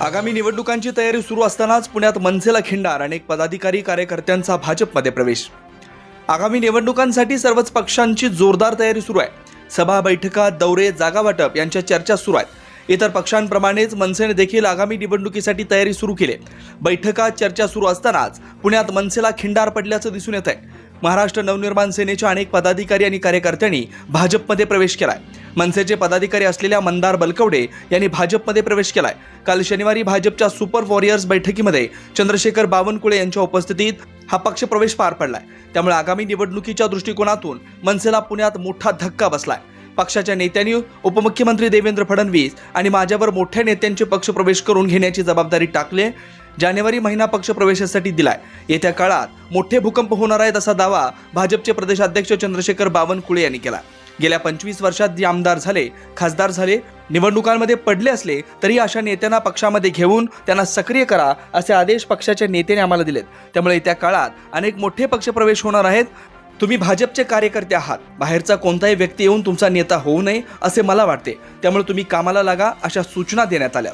आगामी निवडणुकांची तयारी सुरू असतानाच पुण्यात मनसेला खिंडार अनेक पदाधिकारी कार्यकर्त्यांचा भाजपमध्ये प्रवेश. आगामी निवडणुकांसाठी सर्वच पक्षांची जोरदार तयारी सुरू आहे. सभा बैठका दौरे जागा वाटप यांच्या चर्चा सुरू आहेत. इतर पक्षांप्रमाणेच मनसेने देखील आगामी निवडणुकीसाठी तयारी सुरू केली बैठका चर्चा सुरू असतानाच पुण्यात मनसेला खिंडार पडल्याचं दिसून येत आहे. महाराष्ट्र नवनिर्माण सेनेच्या अनेक पदाधिकारी आणि कार्यकर्त्यांनी भाजपमध्ये प्रवेश केलाय. मनसेचे पदाधिकारी असलेल्या मंदार बलकवडे यांनी भाजपमध्ये प्रवेश केलाय. काल शनिवारी भाजपच्या सुपर वॉरियर्स बैठकीमध्ये चंद्रशेखर बावनकुळे यांच्या उपस्थितीत हा पक्ष प्रवेश पार पडलाय. त्यामुळे आगामी निवडणुकीच्या दृष्टिकोनातून मनसेला पुण्यात मोठा धक्का बसलाय. पक्षाच्या नेत्यांनी उपमुख्यमंत्री देवेंद्र फडणवीस आणि माझ्यावर मोठ्या नेत्यांचे पक्ष प्रवेश करून घेण्याची जबाबदारी टाकली आहे. जानेवारी महिना पक्ष प्रवेशासाठी दिलाय. येत्या काळात मोठे भूकंप होणार आहेत असा दावा भाजपचे प्रदेशाध्यक्ष चंद्रशेखर बावनकुळे यांनी केला गेल्या पंचवीस वर्षात जे आमदार झाले खासदार झाले निवडणुकांमध्ये पडले असले तरी अशा नेत्यांना पक्षामध्ये घेऊन त्यांना सक्रिय करा असे आदेश पक्षाच्या नेत्याने आम्हाला दिलेत. त्यामुळे येत्या काळात अनेक मोठे पक्षप्रवेश होणार आहेत. तुम्ही भाजपचे कार्यकर्ते आहात. बाहेरचा कोणताही व्यक्ती येऊन तुमचा नेता होऊ नये असे मला वाटते. त्यामुळे तुम्ही कामाला लागा अशा सूचना देण्यात आल्या.